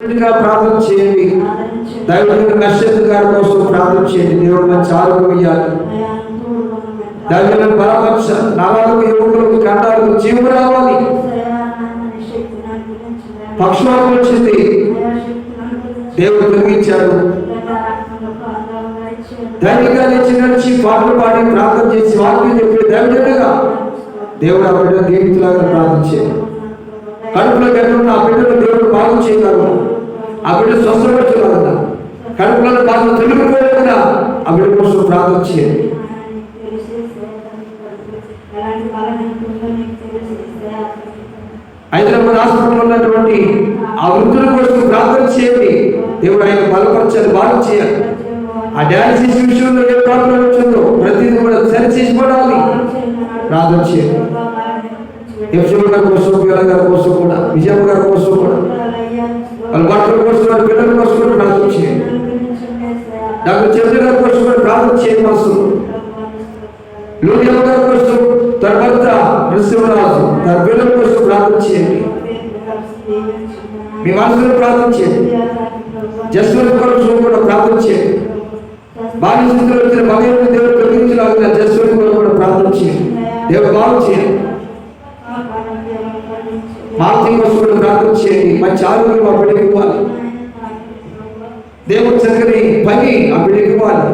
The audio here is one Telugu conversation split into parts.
ప్రార్థన చేయండి. దైవజనుడు నశ్యత్ గారి కోసం ప్రార్థన చేయండి. దేవుడు మంచి ఆరోగ్యం ఇవ్వాలి దైవజనుడు బలపక్ష నరాలకు ఎముకలకు కండాలకు జీవం రావాలి. పక్షవాతం వచ్చింది. దేవుడు తొలగించాడు. ధైర్యంగా లేచి నడిచి పాటలు పాడి ప్రార్థన చేసి వాక్యం చెప్పి ధైర్యంగా దేవుడు ఆ బిడ్డ దీవితులాగా ప్రార్థన చేయాలి కడుపులో గడ్డ ఆ బిడ్డను దేవుడు బాగు చేయగలరు ఆ బిడ్డ స్వస్థపరచగలరా కడుపులో బాధలు తొలగిపోయేదిగా ఆ బిడ్డ కోసం ప్రార్థన చేయండి హైదరాబాద్ హాస్పిటల్ ఉన్నటువంటి ఆ వృద్ధుల కోసం ప్రార్థన చేయండి. దేవుడు ఆయన బలపరచాలి బాగు చేయాలి. ఆ డయాలసిస్ విషయంలో ఏ ప్రాబ్లం వచ్చిందో ప్రతిదీ కూడా సరి చేసుకోవడాలి ప్రార్థన చేయండి. యశ్వ గారి కోసం పిల్లల గారి కోసం కూడా విజయమ్మ గారి కోసం కూడా. వాళ్ళు బట్టలు కోసం పిల్లలు పిల్లల నాకు కూడా ప్రార్థన చేయండి డాక్టర్ చంద్ర గారు కోసం కూడా ప్రార్థన చేయండి మనసు లూడియమ్మ గారి కోసం తర్వాత నృసింహరాజు నరసింహరాజు తన పిల్లల కోసం ప్రార్థన చేయండి మీ మనసులో ప్రార్థన చేయండి జస్వంత్ కోసం కూడా ప్రార్థన చేయండి బాల్య స్థితిలో వచ్చిన భగవంతుని దేవుడు తొలగించలాగిన జస్వంత్ కూడా ప్రార్థన చేయండి దేవుడు బాగు చేయండి మార్తి కోసం ప్రార్థన చేయండి మంచి ఆరోగ్యం ఆ బిడ్డకి ఇవ్వాలి. దేవుడు చక్కని పని ఆ బిడ్డకి ఇవ్వాలి.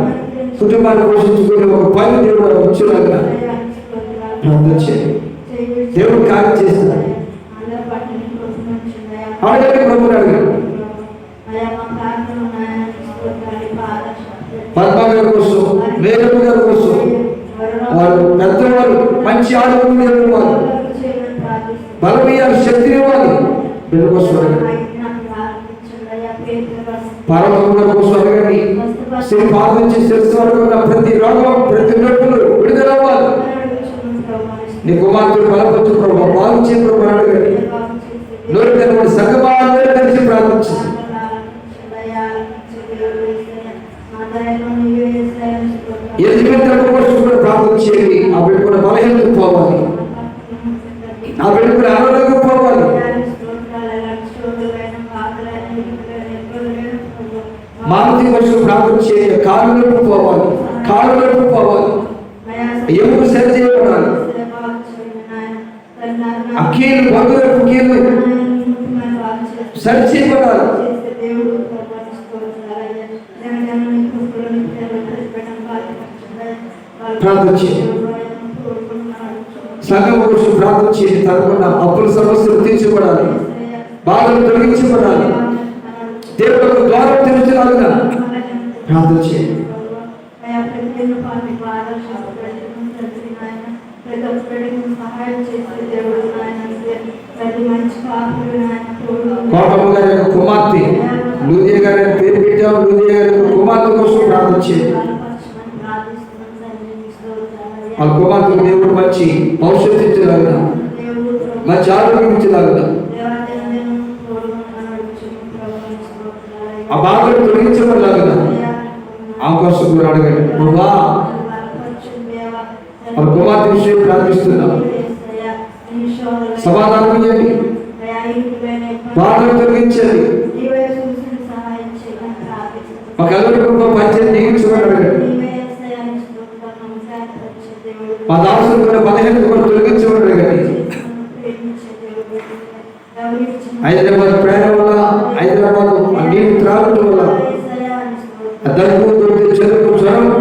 కుటుంబాన్ని పోషించుకునే ఒక పని దేవుడు వచ్చేలాగా ప్రార్థన చేయండి దేవుడు కార్యం చేస్తాడు. అడగండి ప్రభుని అడగండి. పద్మ గారి కోసం వేదమ్మ గారి కోసం వాళ్ళు పెద్దవాళ్ళు మంచి ఆరోగ్యం ఇవ్వాలి బలమయ్యారు శక్తిని ఇవ్వాలి బిడ్డ కోసం అడగండి శ్రీ పాదం నుంచి శిరస్సు వరకు ఉన్న ప్రతి రోగం ప్రతి నొప్పులు విడుదల అవ్వాలి నీ కుమార్తెలు బలపరచు ప్రభు బాగు చేయ ప్రభావ అడగండి. నోరు తెరవండి సగభాగంగా తెలిసి ప్రార్థించి ప్రార్థన చేయండి. ఆ బిడ్డ కూడా బలహీనకు పోవాలి. ఆ బిడ్డ కూడా మానసిక కోసం ప్రార్థన చేయాలి కాలు నొప్పి పోవాలి కాలు నొప్పి పోవాలి ఎముక సరి చేయబడాలి? ఆ కీలు బంధువులకు కీలు సరి చేయబడాలి. ప్రార్థన చేయండి సంఘం కోసం ప్రార్థన చేయండి తరపున అప్పుల సమస్యలు తీర్చబడాలి. బాధలు తొలగించబడాలి. దేవుడు ఒక ద్వారం తెరిచినాలుగా ప్రార్థన చేయండి కోటమ్మ గారి యొక్క కుమార్తె లూదియ గారి యొక్క పేరు పెట్టాము లూదియ గారి యొక్క కుమార్తె కోసం ప్రార్థన చేయండి ఆ కుమార్తె దేవుడు మంచి భవిష్యత్తు ఇచ్చేలాగా మంచి ఆరోగ్యం ఇచ్చేలాగా ఆ బాధలు తొలగించబడలాగా ఆ కోసం కూడా అడగండి. నువ్వా ఆ కుమార్తె విషయం ప్రార్థిస్తున్నా సమాధానం ఇవ్వండి. బాధలు తొలగించండి. ఒక ఎవరి కుటుంబం పంచాయతీ దిగించమని అడగండి మా దాసులు కూడా పదిహేను కూడా తొలగించమని అడగండి హైదరాబాద్ ప్రయాణం వల్ల హైదరాబాద్ నీళ్ళు నీరు త్రాగటం వల్ల దగ్గు దొరికి చెరుకు